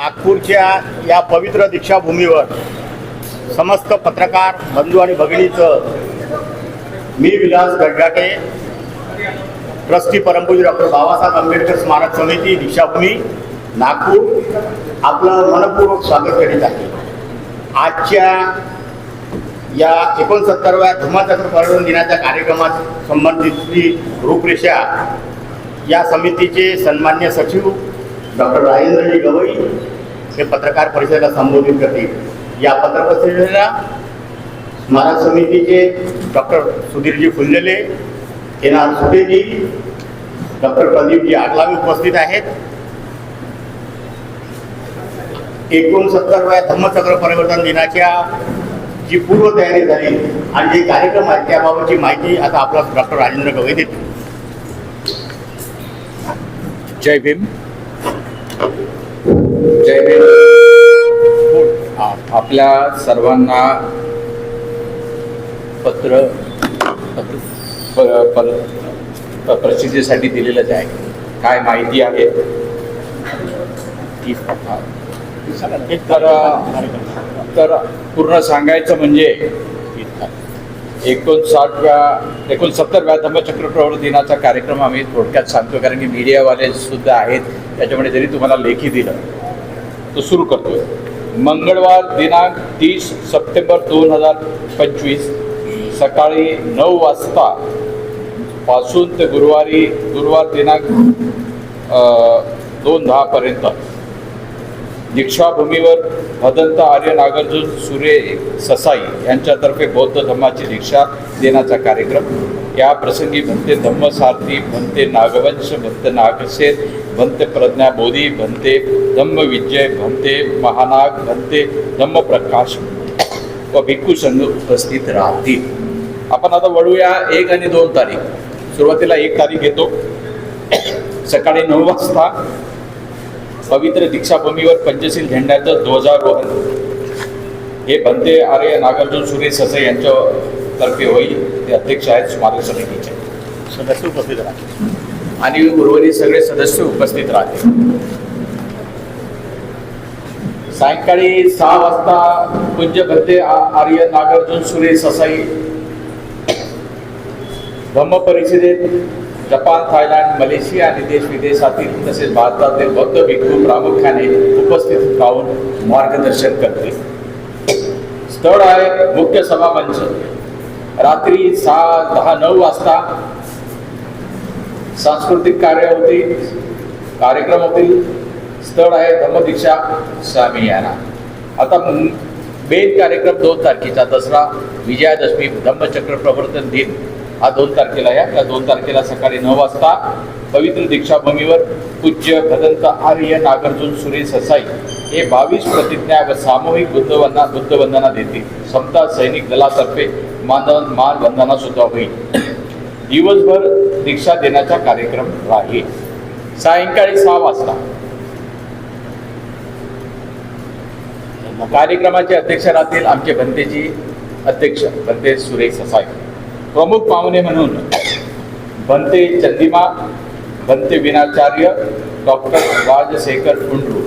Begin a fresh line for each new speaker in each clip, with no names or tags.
नागपूरच्या या पवित्र दीक्षाभूमीवर समस्त पत्रकार बंधू आणि भगिनीचं मी विलास गडगाटे ट्रस्टी परमपूज्य डॉक्टर बाबासाहेब आंबेडकर स्मारक समिती दीक्षाभूमी नागपूर आपलं मनपूर्वक स्वागत करीत आहे. आजच्या या एकोणसत्तरव्या धर्मचक्र पर्यटन दिनाच्या कार्यक्रमात संबंधितली रूपरेषा या समितीचे सन्मान्य सचिव डॉक्टर राजेंद्रजी गवई हे पत्रकार परिषदेला संबोधित करतील. या पत्रपरिषदेला स्मारक समितीचे डॉक्टर सुधीरजी फुललेले N R Suteji doctor Pradeepji Aaglawe उपस्थित आहेत. एकोणसत्तरव्या धम्मचक्र परिवर्तन दिनाच्या जी पूर्वतयारी झाली आणि जे कार्यक्रम आहेत त्याबाबतची माहिती आता आपला डॉक्टर राजेंद्र गवई देतील.
जय भीम. आपल्या सर्वांना पत्र पत्र प्रसिद्धीसाठी दिलेलंच आहे काय माहिती आहे? तर तर पूर्ण सांगायचं म्हणजे एकोणसाठव्या एकोणसत्तरव्या धम्मचक्र प्रवर्तन दिनाचा कार्यक्रम आम्ही थोडक्यात सांगतो कारण की मीडियावाले सुद्धा आहेत त्याच्यामुळे जरी तुम्हाला लेखी दिलं. तो सुरू करतोय. मंगळवार दिनांक तीस सप्टेंबर दोन हजार पंचवीस सकाळी नऊ वाजता पासून ते गुरुवारी गुरुवार दिनांक दोन दहापर्यंत. दीक्षाभूमीवर भदंत आर्य नागार्जुन सुरे ससाई यांच्यातर्फे बौद्ध धम्माची दीक्षा देण्याचा कार्यक्रम. या प्रसंगी भंते धम्मसारथी भंते नागवंश भंते नागसेन भंते प्रज्ञा बोधी भंते धम्मविजय भंते महानाग भंते धम्मप्रकाश व भिक्खू संघ उपस्थित राहतील. आपण आता वळूया एक आणि दोन तारीख. सुरुवातीला एक तारीख घेतो सकाळी नऊ वाजता पवित्र दीक्षाभूमीवर पंचशील झेंड्याचं ध्वजारोहण. हे बनते आर्य नागार्जुन सुरेश ससे यांच्या तर्फे होईल. ते अध्यक्ष आहेत स्मारक समितीचे.
सदस्य उपस्थित राहतील.
आणि उर्वरित सगळे सदस्य उपस्थित राहतील. सायंकाळी सहा वाजता पूज्य भंते आ- आर्य नागार्जुन सुरेश ससाई धम्म परिषदेत जपान थायलंड मलेशिया आणि देश विदेशातील तसेच भारतातील बौद्ध भिक्खू प्रामुख्याने उपस्थित राहून मार्गदर्शन करते. स्थळ आहे मुख्य सभा मंच रात्री सहा दहा नऊ वाजता सांस्कृतिक कार्य होतील कार्यक्रम होतील. स्थळ आहे धम्मदीक्षा सामियाना आता मेन कार्यक्रम दोन तारखेचा दसरा विजयादशमी धम्मचक्र प्रवर्तन दिन. हा दोन तारखेला या. त्या दोन तारखेला सकाळी नऊ वाजता पवित्र दीक्षाभूमीवर पूज्य भदंत आर्य नागार्जुन सुरेश ससाई हे बावीस प्रतिज्ञा व सामूहिक बुद्धवंदना बुद्धवंदना देतील. समता सैनिक दलातर्फे मानवन मानवंदना सुद्धा होईल. दिवसभर दीक्षा देण्याचा कार्यक्रम राहील. सायंकाळी सहा वाजता. कार्यक्रमाचे अध्यक्ष राहतील आमचे भंतेजी अध्यक्ष भंते सुरेश ससाई. प्रमुख पाहुणे म्हणून भंते चंदिमा भंते विनाचार्य डॉक्टर राजशेखर कुंडू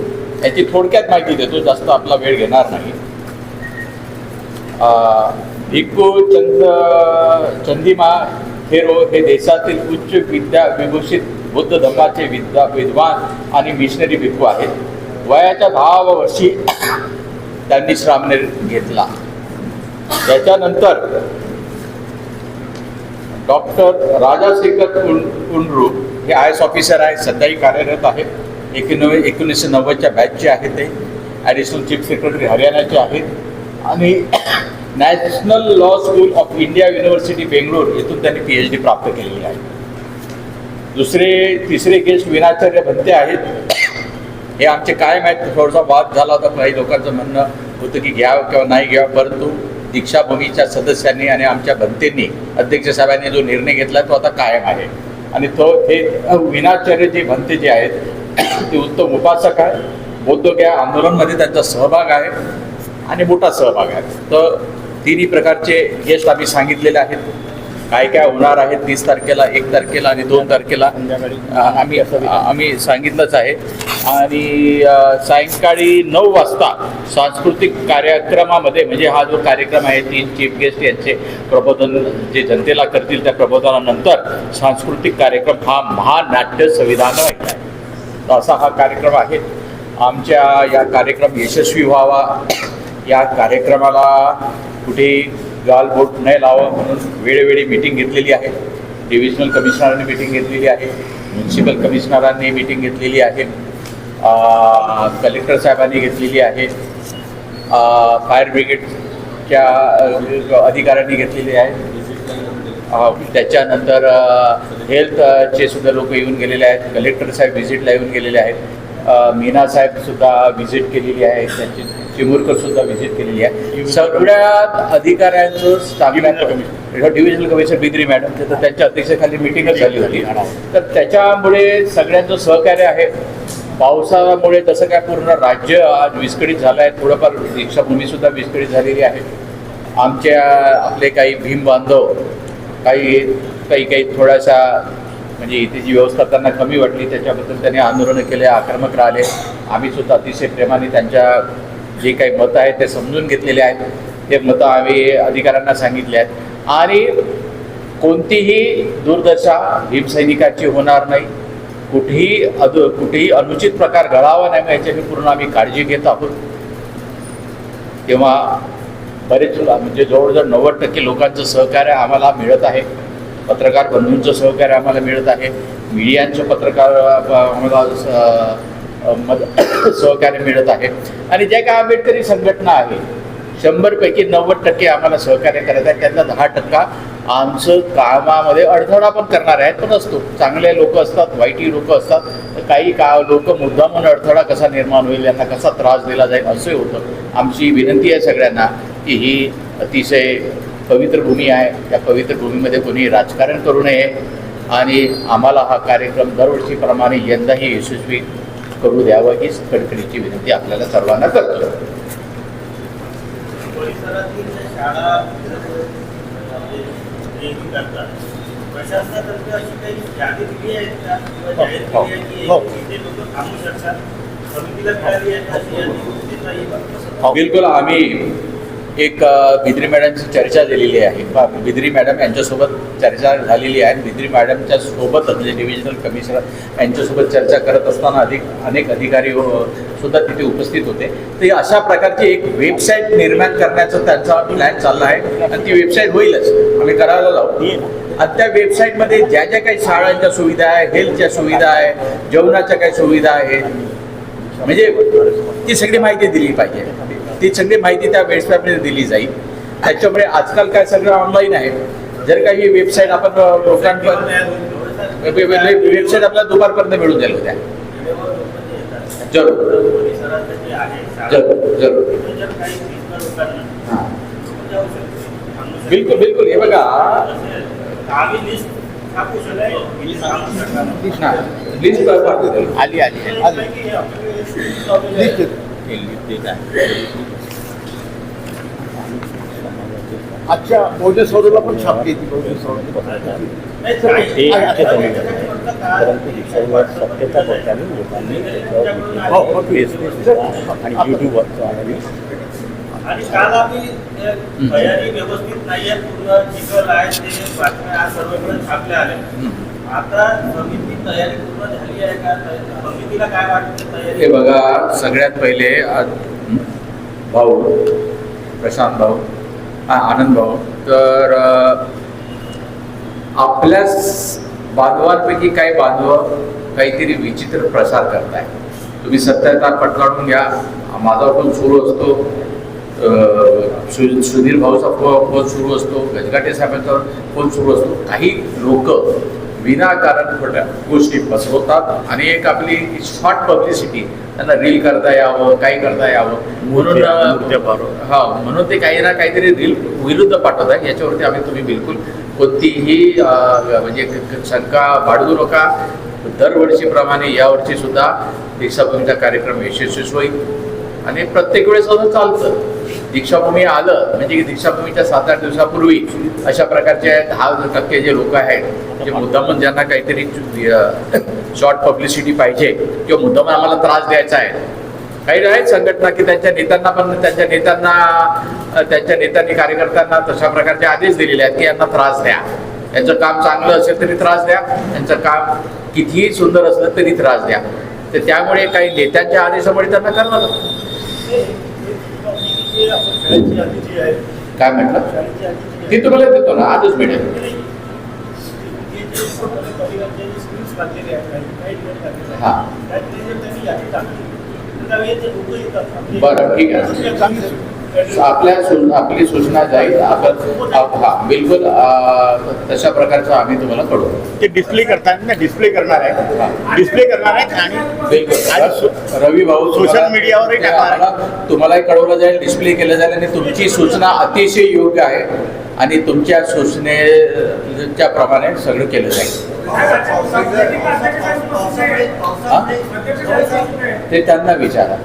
याची थोडक्यात माहिती देतो जास्त आपला वेळ घेणार नाही. भिक्खू चंद चंदिमा हेरो हे देशातील उच्च विद्या विभूषित बुद्ध धर्माचे विद्या विद्वान आणि मिशनरी भिक्खू आहेत. वयाच्या दहा वर्षी त्यांनी श्रामनेर घेतला. त्याच्यानंतर डॉक्टर राजाशेखर कुं कुंडरू हे आय एस ऑफिसर आहे सध्याही कार्यरत आहेत. एकोणवे एकोणीसशे नव्वदच्या बॅचचे आहेत ते ॲडिशनल चीफ सेक्रेटरी हरियाणाचे आहेत. आणि national law school of India university Bangalore येथून त्यांनी पी एच डी प्राप्त केलेली आहे. दुसरे तिसरे गेस्ट विनाचार्य भंते आहेत. हे आमचे कायम आहेत. थोडासा वाद झाला होता काही लोकांचं म्हणणं होतं की घ्यावं किंवा नाही घ्यावं परंतु दीक्षाभूमीच्या सदस्यांनी आणि आमच्या भंतेंनी अध्यक्ष साहेबांनी जो निर्णय घेतला तो आता कायम आहे. आणि तो हे विनाचार्य जे भंते जे आहेत ते उत्तम उपासक आहे बौद्धगया आंदोलनमध्ये त्यांचा सहभाग आहे आणि मोठा सहभाग आहे. तर तिन्ही प्रकारचे यश आम्ही सांगितलेले आहेत. काय काय होणार आहे तीस तारखेला एक तारखेला आणि दोन तारखेला आम्ही आम्ही सांगितलंच आहे. आणि सायंकाळी नऊ वाजता सांस्कृतिक कार्यक्रमामध्ये म्हणजे हा जो कार्यक्रम आहे तीन चीफ गेस्ट यांचे प्रबोधन जे जनतेला करतील त्या प्रबोधनानंतर सांस्कृतिक कार्यक्रम हा महानाट्य संविधान आहे. असा हा कार्यक्रम आहे. आमच्या या कार्यक्रम यशस्वी व्हावा. या कार्यक्रमाला कुठे गालबोट नाही लावा म्हणून वेळोवेळी मिटिंग घेतलेली आहे. डिव्हिजनल कमिशनरांनी मिटिंग घेतलेली आहे. म्युन्सिपल कमिशनरांनी मिटिंग घेतलेली आहे. कलेक्टर साहेबांनी घेतलेली आहे. फायर ब्रिगेडच्या अधिकाऱ्यांनी घेतलेली आहे. त्याच्यानंतर हेल्थचे सुद्धा लोक येऊन गेलेले आहेत. कलेक्टर साहेब व्हिजिटला येऊन गेलेले आहेत. मीना साहेब सुद्धा व्हिजिट केलेली आहे त्यांची चिमुरकर सुद्धा व्हिजिट केलेली आहे. सगळ्या अधिकाऱ्यांचं चांगल्या डिव्हिजनल कमिशनर बिद्री मॅडम तर त्यांच्या अध्यक्षतेखाली मिटिंगच झाली होती. तर त्याच्यामुळे सगळ्यांचं सहकार्य आहे. पावसामुळे तसं काय पूर्ण राज्य आज विस्कळीत झालं आहे थोडंफार दीक्षाभूमीसुद्धा विस्कळीत झालेली आहे. आमच्या आपले काही भीम बांधव काही काही काही थोडासा म्हणजे इथे जी व्यवस्था त्यांना कमी वाटली त्याच्याबद्दल त्यांनी आंदोलनं केले आक्रमक राहिले. आम्ही सुद्धा अतिशय प्रेमाने त्यांच्या जे काही मतं आहेत ते समजून घेतलेले आहेत. ते मतं आम्ही अधिकाऱ्यांना सांगितले आहेत. आणि कोणतीही दुर्दशा भीमसैनिकाची होणार नाही. कुठेही अद कुठेही अनुचित प्रकार घडावा नाही याची पूर्ण आम्ही काळजी घेत आहोत. तेव्हा बरेच म्हणजे जवळजवळ नव्वद टक्के लोकांचं सहकार्य आम्हाला मिळत आहे. पत्रकार बंधूंचं सहकार्य आम्हाला मिळत आहे. मीडियांचं पत्रकार आम्हाला स- मद सहकार्य मिळत आहे. आणि ज्या काही आंबेडकरी संघटना आहे शंभरपैकी नव्वद टक्के आम्हाला सहकार्य करत आहे त्यातला दहा टक्का आमचं कामामध्ये अडथळा पण करणार आहेत पण असतो. चांगले लोक असतात वाईटही लोक असतात. तर काही का लोक मुद्दामून अडथळा कसा निर्माण होईल यांना कसा त्रास दिला जाईल असंही होतं. आमची विनंती आहे सगळ्यांना की ही अतिशय पवित्र भूमी आहे. त्या पवित्र भूमीमध्ये कोणी राजकारण करू नये आणि आम्हाला हा कार्यक्रम दरवर्षीप्रमाणे यंदाही यशस्वी करू द्यावं हीच कडकडीची विनंती आपल्याला सर्वांना करतो.
हो.
का? कसं?
बिलकुल आम्ही एक बिद्री मॅडमची चर्चा दिलेली आहे. बिद्री मॅडम यांच्यासोबत चर्चा झालेली आहे आणि बिद्री मॅडमच्या सोबतच म्हणजे डिव्हिजनल कमिशनर यांच्यासोबत चर्चा करत असताना अधिक अनेक अधिकारी सुद्धा तिथे उपस्थित होते. तर अशा प्रकारची एक वेबसाईट निर्माण करण्याचा त्यांचा प्लॅन चालला आहे आणि ती वेबसाईट होईलच. आम्ही करायला लावू. आणि त्या वेबसाईटमध्ये ज्या ज्या काही शाळांच्या सुविधा आहे हेल्थच्या सुविधा आहे जेवणाच्या काही सुविधा आहेत म्हणजे ती सगळी माहिती दिली पाहिजे. ती सगळी माहिती त्या वेबसाईटमध्ये दिली जाईल. त्याच्यामुळे आजकाल काय सगळं ऑनलाईन आहे. जर काही वेबसाईट आपण लोकांपर्यंत वेबसाईट आपल्याला दुपारपर्यंत मिळून जाईल उद्या.
येतात.
जरूर जरूर. जरूर. बिलकुल बिलकुल. हे बघा.
लिस्ट.
आली आली. आली. आजच्या बहुजन सौदाला पण छापली ती बहुजन सौदा
नाही,
आहे, आहे,
काही-
आहे.
परंतु ही सर्व सत्यता पडताना लोकांनी त्याच्यावर फेसबुक आणि युट्यूबवर
आणि काल आम्ही अ, तयारी व्यवस्थित नाहीये पूर्ण चिखल आहे ते बातम्या आज सर्वकडे छापल्या आल्या. आता समिती तयारी पूर्ण झाली आहे का? समितीला काय वाटतं?
हे बघा सगळ्यात पहिले आज भाऊ प्रशांत भाऊ हा आनंद भाऊ. तर आपल्या बांधवांपैकी काही बांधव काहीतरी विचित्र प्रसार करताय तुम्ही सत्यता पटकाडून घ्या. माझा फोन सुरू असतो. सुधीर भाऊचा फोन सुरू असतो. गजगाटे साहेबांचा फोन सुरू असतो. काही लोक विनाकारण खोट्या गोष्टी पसरवतात आणि एक आपली शॉर्ट पब्लिसिटी त्यांना रील करता यावं काही करता यावं. म्हणून हा म्हणून ते काही ना काहीतरी रील विरुद्ध पाठवत आहे. याच्यावरती आम्ही तुम्ही बिलकुल कोणतीही म्हणजे शंका बाळगू नका. दरवर्षीप्रमाणे यावर्षी सुद्धा दीक्षाभूमीचा कार्यक्रम यशस्वी होईल. आणि प्रत्येक वेळेस असं चालतं. दीक्षाभूमी आलं म्हणजे की दीक्षाभूमीच्या सात आठ दिवसापूर्वी अशा प्रकारचे दहा टक्के जे लोक आहेत जे मुद्दामून ज्यांना काहीतरी शॉर्ट पब्लिसिटी पाहिजे किंवा मुद्दामून आम्हाला त्रास द्यायचा आहे. काही आहेत संघटना की त्यांच्या नेत्यांना पण त्यांच्या नेत्यांना त्यांच्या नेत्यांनी कार्यकर्त्यांना तशा प्रकारचे आदेश दिलेले आहेत की यांना त्रास द्या. यांचं काम चांगलं असेल तरी त्रास द्या त्यांचं काम कितीही सुंदर असलं तरी त्रास द्या. तर त्यामुळे काही नेत्यांच्या आदेशामुळे त्यांना करणार
हे- हे टॉपिक जे आपण शाळेची यादी जी आहे
काय म्हटलं ती तुम्हाला देतो ना आजच मिळेल
आहेत
हा.
ते
बरं, ठीक आहे. आपल्या आपली सूचना जाईल आपण आप- हा बिलकुल तशा प्रकारचं आम्ही तुम्हाला कळवू.
ते डिस्प्ले करतात ना डिस्प्ले करणार आहे डिस्प्ले करणार आहेत आणि
रवी भाऊ
सोशल मीडियावरही टाकणार आहे.
आम्हाला- तुम्हालाही कळवलं जाईल डिस्प्ले केलं जाईल आणि तुमची सूचना अतिशय योग्य आहे आणि तुमच्या सूचनेच्या प्रमाणे सगळं केलं जाईल. ते त्यांना विचारा.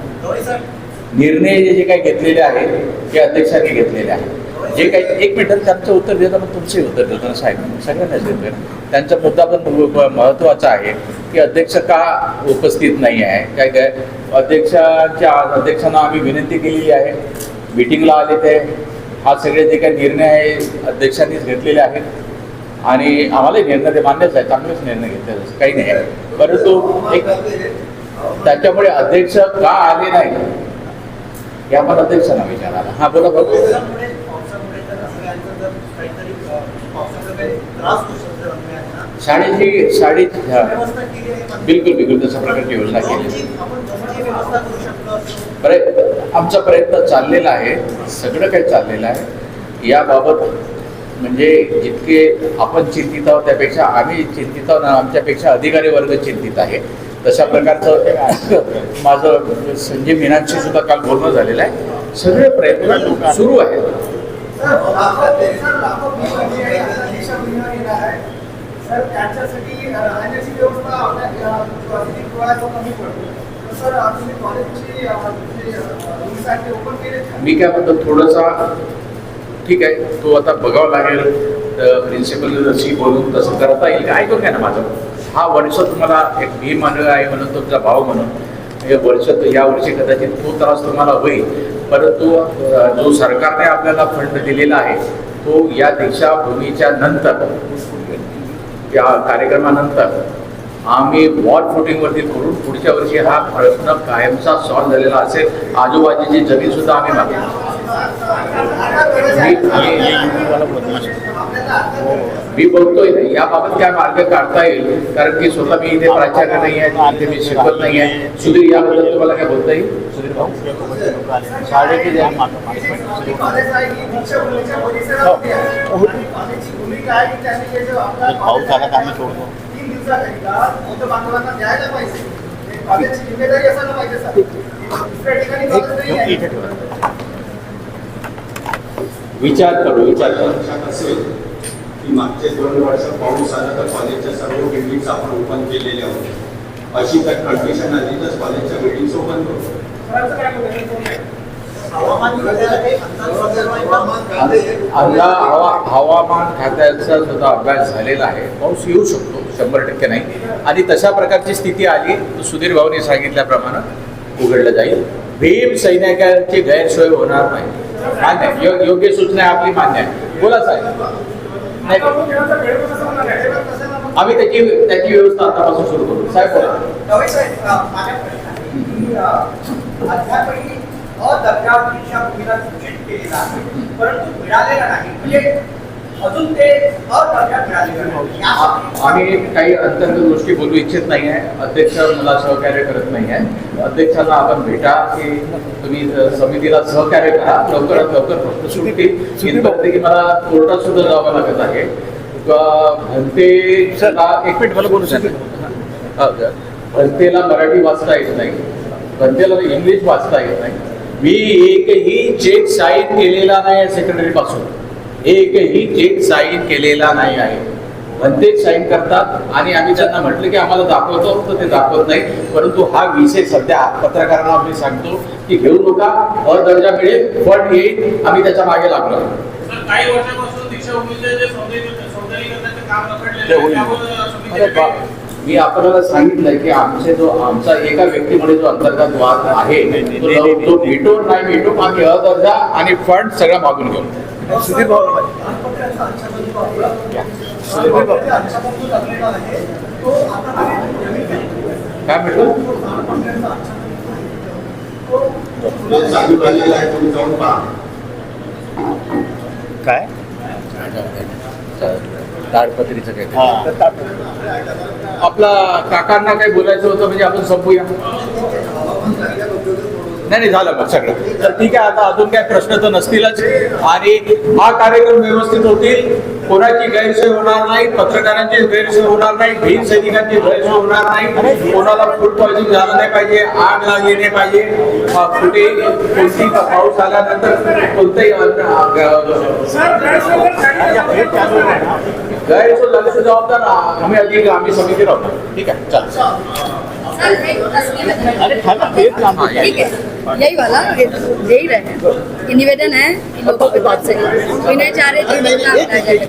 निर्णय जे जे काही घेतलेले आहेत ते अध्यक्षांनी घेतलेले आहेत. जे काही एक मिनिटात त्यांचं उत्तर देताना तुमचे उत्तर देताना साहेब? सगळ्यांनाच देतो त्यांचा मुद्दा पण महत्त्वाचा आहे की अध्यक्ष का उपस्थित नाही आहे? काय काय? अध्यक्षाच्या अध्यक्षांना आम्ही विनंती केलेली आहे. मिटिंगला आले ते. हा सगळे जे काही निर्णय आहे अध्यक्षांनीच घेतलेले आहेत. आणि आम्हालाही निर्णय ते मान्यच आहे चांगलेच निर्णय घेतले काही नाही. आहे परंतु एक त्याच्यामुळे अध्यक्ष का आले नाही? हे आपण अध्यक्षांना विचारायला हा बोला बघू शाळेची
शाळेत
बिलकुल बिलकुल तशा प्रकारची योजना केली.
जवळची-
आमचा प्रयत्न चाललेला आहे. सगळं काही चाललेलं आहे. याबाबत म्हणजे जितके आपण चिंतित आहोत त्यापेक्षा आम्ही चिंतित आहोत आमच्यापेक्षा अधिकारी वर्ग चिंतित आहे. तशा प्रकारचं माझं म्हणजे संजय मीनांशी सुद्धा काल बोलणं झालेलं आहे. सगळे प्रयत्न सुरू आहेत. मी काय म्हणतो थोडंसा ठीक आहे तो आता बघावा लागेल. प्रिन्सिपल बोलून तसं करता येईल. का ऐकून घ्या ना माझं? हा वर्ष तुम्हाला एक मी आहे म्हणून तुमचा भाव म्हणून. म्हणजे हे वर्ष या वर्षी कदाचित तो त्रास तुम्हाला होईल. परंतु जो सरकारने आपल्याला फंड दिलेला आहे तो या दीक्षाभूमीच्या नंतर या कार्यक्रमानंतर आम्ही वॉल फुटिंगवरती करून पुढच्या वर्षी हा प्रश्न कायमचा सॉल्व्ह झालेला असेल. आजूबाजूची जमीन सुद्धा आम्ही मागतो मी- मी- मी बोलतोय ना याबाबत काय मार्ग काढता येईल कारण की स्वतः मी इथे प्राचार्य नाही आहे इथे मी शिकवत नाही आहे सुधीर याबद्दल तुम्हाला काय बोलता येईल सुधीर भाऊ
शाळेची जे
आपली कॉलेज आहे ही दीक्षाभूमीच्या परिसरामध्ये आहे. आणि कॉलेजची भूमिका आहे की त्यांनी हे जो आपला
पाऊस आला का आम्ही सोडतो.
तीन दिवसाकरिता बौद्ध बांधवांना द्यायला पाहिजे हे कॉलेजची जिम्मेदारी असायला पाहिजे सर दुसऱ्या ठिकाणी कॉलेज नाही आहे.
इथे ठेवा.
विचार करू विचार करू
लक्षात असेल की मागचे दोन वर्ष पाऊस आला तर कॉलेजच्या सर्व बिल्डिंग्स आपण ओपन केलेल्या होत्या. अशी तर कंडिशन आली तर कॉलेजच्या बिल्डिंग्स ओपन करू?
हवामान?
आता हवा खात्याचा सुद्धा अभ्यास झालेला आहे. पाऊस येऊ शकतो शंभर टक्के नाही. आणि तशा प्रकारची स्थिती आली तर सुधीर भाऊनी सांगितल्याप्रमाणे उघडलं जाईल. भीम सैनिकांची गैरसोय होणार नाही. मान्य योग्य सूचना आहे आपली मान्य आहे. बोला साहेब. आम्ही त्याची त्याची व्यवस्था आतापासून सुरू करू. साहेब बोला.
अ, सूचित केलेला आहे परंतु मिळालेला नाही. म्हणजे अजून ते
आम्ही काही अंतर्गत गोष्टी बोलू इच्छित नाही आहे. अध्यक्ष मला सहकार्य करत नाही आहे. अध्यक्षांना आपण भेटा की तुम्ही समितीला सहकार्य करा. लवकरात लवकर प्रश्न सुटतील इथपर्यंत की मला कोर्टात सुद्धा जावं लागत आहे. भंतेला एक मिनिट मला बोलू शकता? भंतेला मराठी वाचता येत नाही. भंतेला इंग्लिश वाचता येत नाही. मी एकही चेक साईन केलेला नाही आहे सेक्रेटरी पासून. एकही चेक साईन केलेला नाही आहे. भंतेच साईन करतात आणि आम्ही त्यांना म्हटलं की आम्हाला दाखवतो तर ते दाखवत नाही. परंतु हा विषय सध्या पत्रकारांना आम्ही सांगतो की घेऊ नका अ दर्जा मिळेल फंड येईल आम्ही त्याच्यामागे लागलो.
काही वर्षापासून
मी आपल्याला सांगितलंय की आमचे जो आमचा एका व्यक्तीमुळे जो अंतर्गत वाद आहे तो भेटो नाही भेटो आम्ही अ दर्जा आणि फंड सगळं मागून घेऊ.
सुधीर भाऊ.
काय म्हटलं?
काय?
ताडपत्रीचं काय?
हा.
आपला काकांना काही बोलायचं होतं म्हणजे आपण संपूया. नाही नाही झालं बघ सगळं. तर ठीक आहे आता अजून काही प्रश्न तर नसतीलच. आणि हा कार्यक्रम व्यवस्थित होतील. कोणाची गैरसोय होणार नाही पत्रकारांची गैरसोय होणार नाही भीम सैनिकांची गैरसोय होणार नाही. कोणाला फ़ूड पॉइझनिंग झालं नाही पाहिजे आग लागली नाही पाहिजे. कुठे कोणती पाऊस आल्यानंतर कोणतंही गैरसोय झाल्याचं जबाबदार आम्ही अधिक आम्ही समिती राहतो ठीक आहे चालेल.
ठीक है यही वाला ये दे ही रहे. निवेदन है इन लोगों के पास से ये नहीं